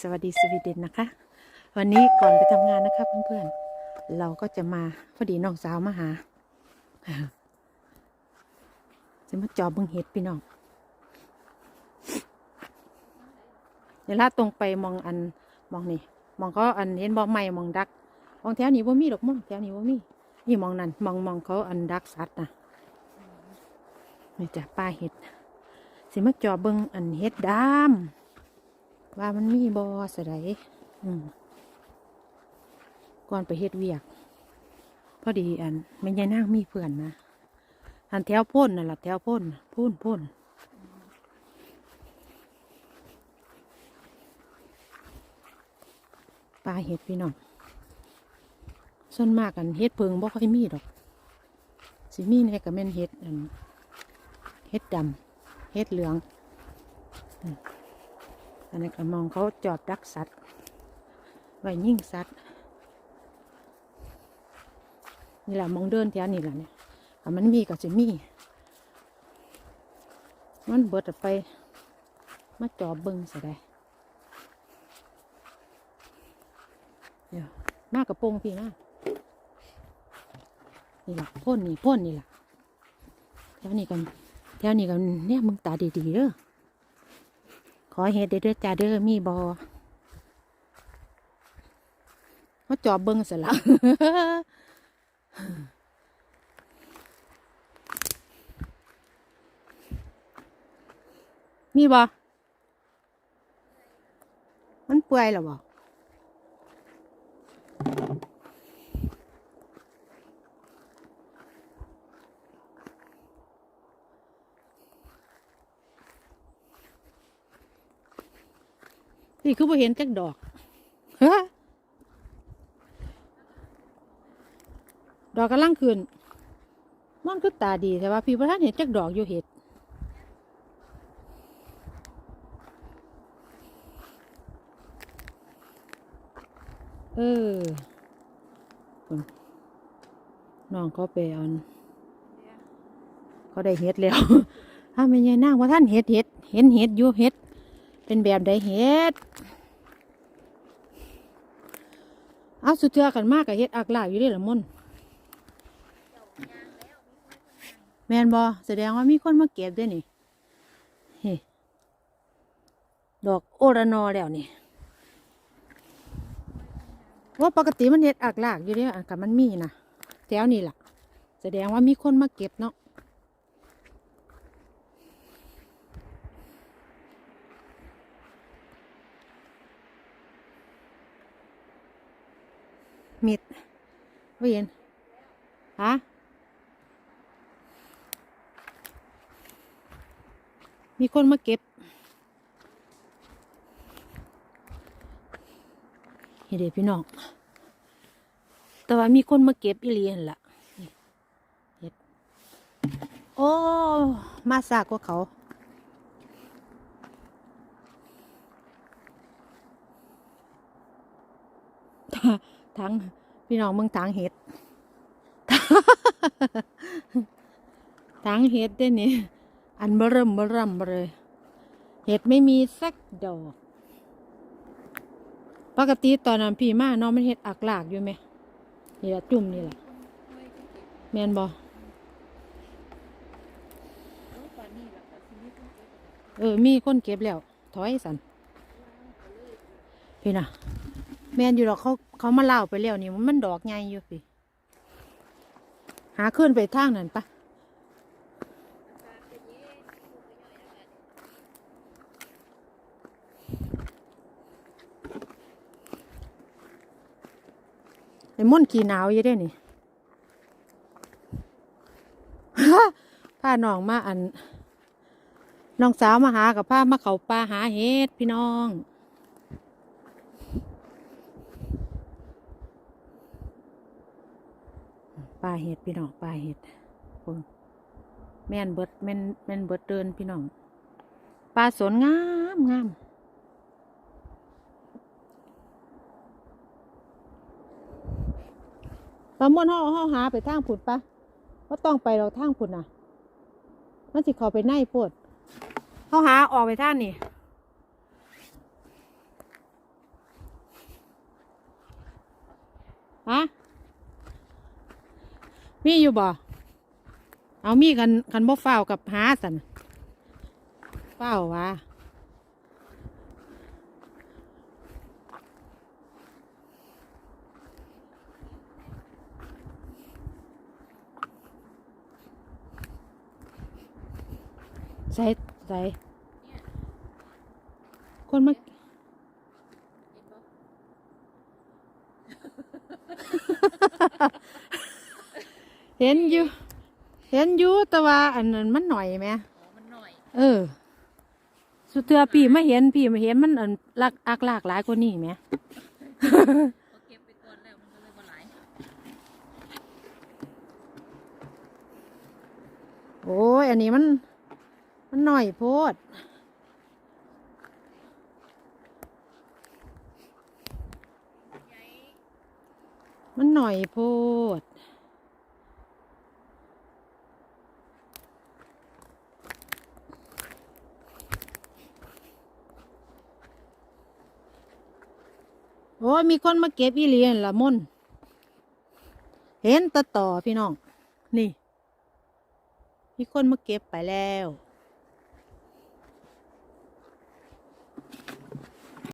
สวัสดีสวีเดนนะคะ วันนี้ก่อนไปทำงานนะคะเพื่อนๆ เราก็จะมาพอดีน้องสาวมาหาจะมาจอบเบึงเห็ดพี่น้องเดี๋ยวลาตรงไปมองอันมองนี่มองเขาอันเห็นบ่อใหม่มองดักมองแถวนี้ว่ามีดอกมั่งแถวนี้ว่ามีนี่มองนั่นมองมองเขาอันดักสัตว์นะนี่จะป้าเห็ดสิมาจอบเบิงอันเห็ดดำ ว่ามันมีบอสไดอืมก่อนไปเฮ็ดเวียก พอดีอันไม่ยายนางมีเพื่อนนะอันแถวพ่นนั่นแหละแถวพ่นพ่นพ่นปลาเห็ดพี่น้องส่วนมากกันเห็ดเพิงบ่ค่อยมีดอกสิมีในกับแม่นเห็ดอันเห็ดดำเห็ดเหลือง อันนี้ก็มองเขาจอดดักสัตว์ไว้ยิ่งสัตว์นี่แหละมองเดินแถวนี่แหละเนี่ยถ้ามันมีก็จะมี มันเบิดไป มาจอบเบิ้งสได้เดี๋ยวมากระโปรงพี่นะนี่แหละพ่นนี่พ่นนี่แหละแถวนี้กันแถวนี้กันเนี่ยมึงตาดีๆเด้อ ขอเฮ็ดเด้อด้อจ้าเด้อมีบอมาจอบเบิ้งเสร็จแล้วมีบอมันเปื่อยหรอบ่ นี่คือบ่เห็นจักดอกฮะดอกกำลังขึ้นมันคือตาดีแต่ว่าพี่ประธานเห็นจักดอกอยู่เห็ดเออพุ่นน้องเขาไปเอันเขาได้เห็ดแล้วถ้าไม่ใช่นางว่าท่านเห็ดเห็ดเห็นเห็ดอยู่เห็ด เป็นแบบใดเห็ดเอาสุดเทือกันมากกับเห็ดอักลากอยู่เด้ละมุนแมนบอแสดงว่ามีคนมาเก็บด้วยนี่เฮดอกโอรานอแล้วนี่ว่าปกติมันเห็ดอักลากอยู่เด้อันกับมันมีนะแถวนี้ล่ะ แสดงว่ามีคนมาเก็บเนาะ มิดว่าเห็นฮะมีคนมาเก็บเห็นเด็พี่น้อง แต่ว่ามีคนมาเก็บอีเลียนล่ะเห็ดโอ้ มาสากกว่าเขา ทั้งพี่น้องเมืองทางเห็ดทางเห็ดเด้นี่อันเบริ่มเบริ่มเลย เห็ดไม่มีสักดอก ปกติตอนนั้นพี่มาเนาะมันเห็ดอักลากอยู่ไหมนี่แหละจุ่มนี่แหละแมนบอเออ มีคนเก็บแล้ว ถอยสันพี่น่ะแมนอยู่หรอกเขา เขามาเล่าไปแล้วนี่มันดอกใหญ่อยู่พี่หาขึ้นไปทางนั้นปะไอ้ม่อนขี่หนาวยู่ได้นี่พาน้องมาอัน น้องสาวมาหากับพามาเขาปลาหาเห็ดพี่น้อง ปลาเห็ดพี่น้องปลาเห็ดแม่นเบิดแม่นแม่นเบิดเดินพี่น้องปลาสนงามงามปลาม่วนห่อห่อหาไปทางผุดปะว่าต้องไปเราทางผุดน่ะมันสิขอไปไน่ปดห่อหาออกไปท่านนี่ฮะ มีอยู่บ่เอามีกันกันบ่เฝ้ากับหาสันเฝ้าววะใส่ใส่คนมา เห็นอยู่ เห็นอยู่แต่ว่าอันนั้นมันหน่อยไหมอ๋อมันหน่อย เออ สุดเทือพี่ไม่เห็นพี่ไม่เห็นมันอันลักอักลากหลายกว่านี้ไหมเขาเก็บไปก่อนแล้วมันก็เลยบ่หลายโอ้ยอันนี้มัน มันหน่อยโพดมันหน่อยโพด อ้ยมีคนมาเก็บอีเลียนละม่นเห็นตะต่อพี่น้อง นี่ มีคนมาเก็บไปแล้ว